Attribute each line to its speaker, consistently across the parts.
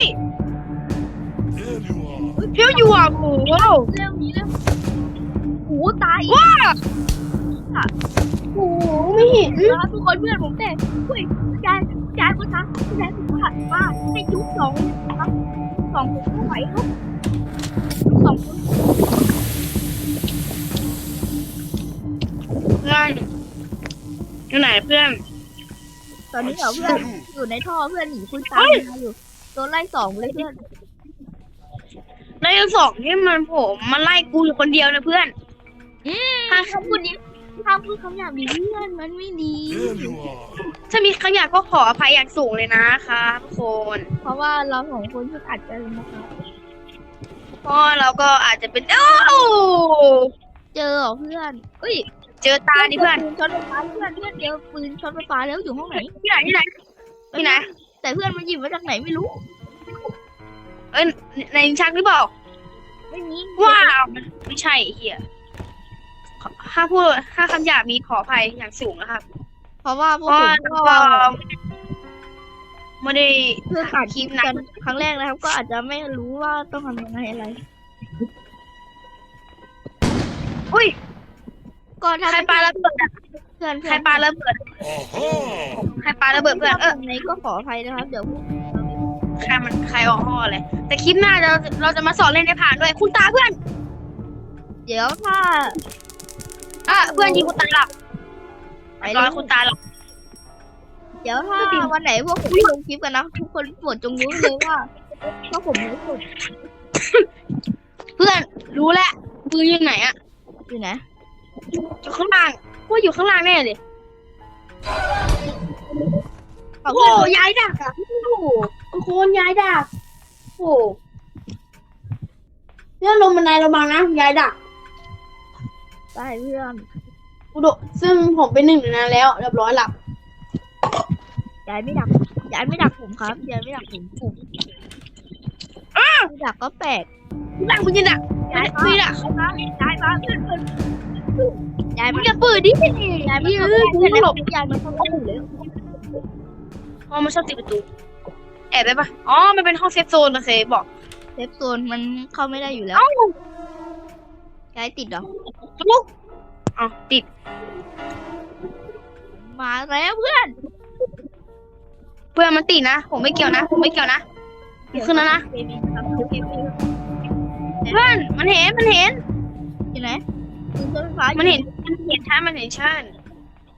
Speaker 1: There you are.
Speaker 2: เพี้ยวอยู่อะโอ้โห
Speaker 3: เร็วหนี้เร็วโอ้ตาย
Speaker 2: ว้าโอ้โหไม่เห็น
Speaker 3: แล้วทุกคนเพื่อนผมแต่เฮ้ยยายยายคนทักยายผมหัดว่าให้ยุบสองครับสองคนไม่ไหวครับสองคน
Speaker 2: เพื่อนอยู่ไหนเพื่อน
Speaker 3: ตอนนี้เหรอเพื่อนอยู่ในท่อเพื่อนหนีคุณตามมาอยู่ โดนไล่สองเลยเพื่อน
Speaker 2: แล้วยังสองที่มันผมมาไล่กูอยู่คนเดียวนะเพื่อน
Speaker 3: ห้ามพูดนี้ห้ามพูดคำหยาบดิเพื่อนมันไม่ดี
Speaker 1: There you are.
Speaker 2: ถ้ามีขยะก็ขออภัยอย่างสูงเลยนะคะทุกคน
Speaker 3: เพราะว่าเราสองคนเพิ่งอัดกันนะคะ
Speaker 2: เพราะเราก็อาจจะเป็นโอ้าว
Speaker 3: เจอเหรอเพื่อนเอ้ย
Speaker 2: เจอตาดิเพื่อน
Speaker 3: ปืนช็อตไฟฟ้าเพื่อนเพื่อนเจอปืนช็อตไฟฟ้าแล้วอยู่ห้องไหน
Speaker 2: ที่ไหนที่ไหนที่ไหน
Speaker 3: แต่เพื่อนมันหยิบมาจากไหนไม่รู้
Speaker 2: เอ้ยในลิ้นชักหรือเปล่า
Speaker 3: ไม่มี
Speaker 2: ว้าวมันไม่ใช่ไอ้เฮียขอถ้าพูดถ้าคำหยาบมีขออภัยอย่างสูงนะครับ
Speaker 3: เพราะว่าพ
Speaker 2: เพ
Speaker 3: วก
Speaker 2: ราะ
Speaker 3: ผ
Speaker 2: ว่าม
Speaker 3: ก็
Speaker 2: ไม่ได้
Speaker 3: เพิ่งอัด
Speaker 2: คลิป
Speaker 3: กั
Speaker 2: นะ
Speaker 3: นครั้งแรกนะครับ ก็อาจจะไม่รู้ว่าต้องทำยังไงอะไร
Speaker 2: อุ้ย
Speaker 3: ก็ถ้า
Speaker 2: ใครปาระเบิดอะ
Speaker 3: เพื่อน
Speaker 2: ใครปาระเบิด
Speaker 1: Aha!
Speaker 2: ใครปาระเบิดเพื่อนเออ
Speaker 3: ในก็ขออภัยนะครับ เดี๋ยวพวก
Speaker 2: ใครมันใครออกห่อเลย แต่คลิปหน้าเราเราจะมาสอนเล่นในผ่านด้วย คุณตาเพื่อน
Speaker 3: เดี๋ยวถ้า
Speaker 2: อะเพื่อนยิงคุณตาหลับ
Speaker 3: ไป
Speaker 2: ร้
Speaker 3: เล
Speaker 2: อย
Speaker 3: ย
Speaker 2: คุณตาหลับ
Speaker 3: เดี๋ยวถ้าวันไหนพวกผมลงคลิปกันนะ ทุกคนโปรดจงรู้เลยว่าพวกผมรู้สุด
Speaker 2: เพื่อนรู้แล้วปืนอยู่ไหนอะ
Speaker 3: อยู่นะ
Speaker 2: อยู่ข้างล่าง ว่าอยู่ข้างล่างแน่เลย
Speaker 3: ขอบ
Speaker 2: โอ้
Speaker 3: คุณ
Speaker 2: โหย้ายดักอะโอ้โหโคนย้ายดักโอ้โหเรื่องลงบันไดระวังนะย้ายดัก
Speaker 3: ได้เพื่อน
Speaker 2: อุดซึ่งผมเป็นหนึ่งในนั้นแล้วเรียบร้อยหลับ
Speaker 3: ยายไม่ดักยายไม่ดักผมครับยายไม่ดักผมผมไม่ดักก็แปลก
Speaker 2: ดักมึงจะดัก
Speaker 3: ย้าย
Speaker 2: ไม่ดัก
Speaker 3: ย้ายมาย้ายมาเพื่อนเพื่อนย้าย
Speaker 2: มึ
Speaker 3: มาง
Speaker 2: จะเปิดดิ
Speaker 3: ย้ายมา
Speaker 2: เอ
Speaker 3: เข้า
Speaker 2: อ
Speaker 3: ใกล้
Speaker 2: กู
Speaker 3: เพื่อน
Speaker 2: หลบ
Speaker 3: ย้ายมาเข้าใกล้เลย
Speaker 2: อ๋อมันชอบติดประตูแอบได้ปะอ๋อ มันเป็นห้องเซฟโซนโอเคบอก
Speaker 3: เซฟโซนมันเข้าไม่ได้อยู่แล้ว
Speaker 2: เอ้า
Speaker 3: ย้ายติดเหรอ
Speaker 2: ลูกอ๋อติด
Speaker 3: มาแล้วเพื่อน
Speaker 2: เพื่อนมันติดนะ ผมไม่เกี่ยวนะ ผมไม่เกี่ยวนะมันขึ้นแล้วนะ
Speaker 3: เกมนี้ครับเกมนี้
Speaker 2: เพื่อนมันเห็นมันเห็น
Speaker 3: อยู่ไหนปืนช็อตไฟฟ้า
Speaker 2: มันเห็นมันเห็นท่านมันเห็นชัน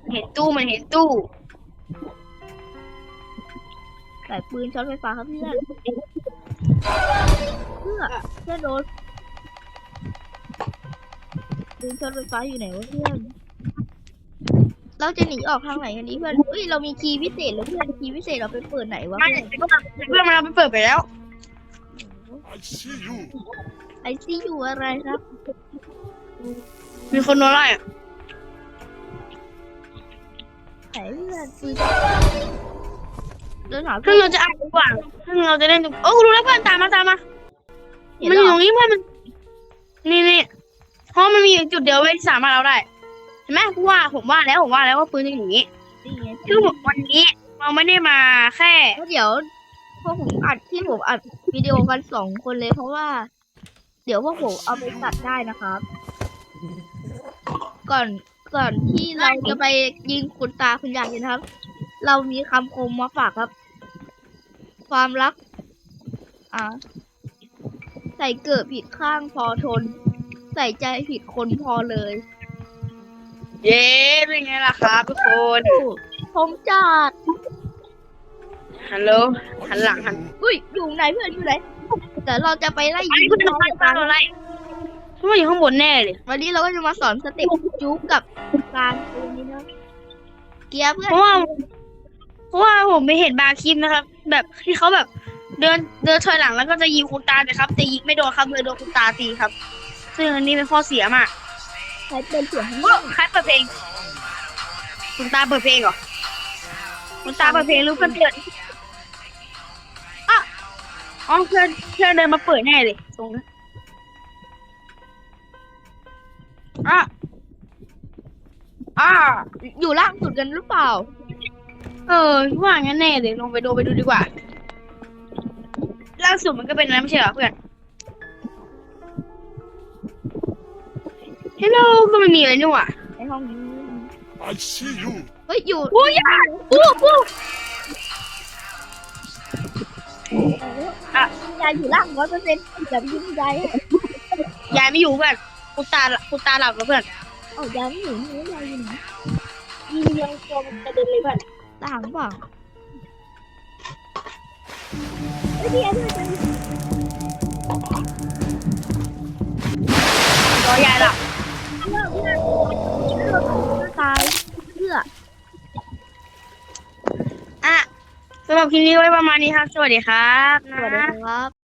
Speaker 2: มันเห็นตู้มันเห็นตู้
Speaker 3: ใส่ปืนช็อตไฟฟ้าครับเพื่อนเพื่อเพื่อนโดนปืนช็อตไฟฟ้าอยู่ไหนวะเพื่อนเราจะหนีออกทางไหนกันดีเพื่อนเฮ้ยเรามีคีย์พิเศษแล้วเพื่อนคีย์พิเศษเราไปเปิดไหนวะ
Speaker 2: มัน
Speaker 3: เพื่อน
Speaker 2: เพื่อนมันเอาไปเปิดไปแล้ว
Speaker 1: I see you.
Speaker 3: ไอซีอยู่อะไรครับ
Speaker 2: มีคนโดนไล่อะ
Speaker 3: ไหนเพื่อนปืนเดินหา
Speaker 2: ถ้า
Speaker 3: เพื่อน
Speaker 2: เราจะอ่านดีกว่าถ้าเราจะเล่นดีโอ้กูรู้แล้วเพื่อนตามมาตามมา
Speaker 3: เห็น
Speaker 2: มัน
Speaker 3: แล้
Speaker 2: อ
Speaker 3: ว
Speaker 2: ยู่
Speaker 3: เหรอ
Speaker 2: ตรงนี้เพื่อนมัน นี่นี่เพราะมันมีจุดเดียวไว้ที่สามารถเราได้เห็นไหมกูว่าผมว่าแล้วผมว่าแล้วว่าปืนจะอยู่อย่างนี้
Speaker 3: นี่ไง
Speaker 2: คือวันนี้เราไม่ได้มาแค่
Speaker 3: แล้วเดี๋ยวพวกผมอัดที่ผมอัดวิดีโอกันสองคนเลยเพราะว่า เดี๋ยวพวกผมเอาไปตัดได้นะครับ ก่อนก่อนที่เราจะไปยิงคุณตาคุณยายกันนะครับ เรามีคำคมมาฝากครับ ความรัก อ่า ใส่เกิดผิดข้างพอทน ใส่ใจผิดคนพอเลย
Speaker 2: เย้เป็นไงล่ะครับทุกคน
Speaker 3: ผมจัด
Speaker 2: ฮัลโหลหันหลังหัน
Speaker 3: อุ้ยอยู่ไหนเพื่อนอยู่ไหน แต่เราจะไปไล่
Speaker 2: ไอ้
Speaker 3: ยิง
Speaker 2: คุณ
Speaker 3: น้
Speaker 2: ทำ
Speaker 3: อง
Speaker 2: ไม
Speaker 3: กัน
Speaker 2: อะไรเพราะว่าอยู่ข้างบนแน่เลย
Speaker 3: วันนี้เราก็จะมาสอนสเต็ปจุ๊กกับการปืนนี้นะเกียร์เพื่อน
Speaker 2: เพราะว่า เพราะว่าผมไปเห็นบางคลิปนะครับ แบบที่เขาแบบเดินเดินถอยหลังแล้วก็จะยิงคุณตาแต่ครับแต่ยิงไม่โดนครับเลยโดนคุณตาตีครับ ซึ่งอันนี้เป็นข้อเสียมาก
Speaker 3: ใช้เป็นเสียงข้าง
Speaker 2: โอ้
Speaker 3: นอก
Speaker 2: ใครเปิดเพลง คุณตาเปิดเพลงเหรอคุณตาเปิดเพลงหรือเพื่อนเปิดอะ อ๋อเพื่อนเพื่อนเดินมาเปิดแน่เลยตรงนั้นอะอะ
Speaker 3: อยู่ล่างสุดกันหรือเปล่า
Speaker 2: เออว่างั้นแน่เลยลงไปดูไปดูดีกว่าล่าสุดมันก็เป็นนั้นไม่ใช่เหรอเพื่อนฮัลโหลก็ไม่มีอะไรนี่หว่า
Speaker 3: ในห้องนี้
Speaker 1: I see you.
Speaker 3: เฮ้ยอยู่
Speaker 2: โอ้ยอะอู้อู้
Speaker 3: อะ ยายอยู่ล่างร้อยเปอร์เซ็นต์อย่าไปยุ่งยายอะ
Speaker 2: ยายไม่อยู่เพื่อนกูตากูตาหลับแล้วเพื่อน
Speaker 3: เอ้ายายไม่อยู่นี่ยายอยู่ไหน
Speaker 2: ยิงยังตัวมันกระเด็นเลยเพื่อน
Speaker 3: ล่างเปล่าเฮ้ยพี่ยายด้วยกัน
Speaker 2: รอยายหลับ
Speaker 3: เลิกเลิกเลิกตายเพื่อ
Speaker 2: อะ สำหรับคลิปนี้ไว้ประมาณนี้ครับ สวัสดีครับ
Speaker 3: สวัสดีครับ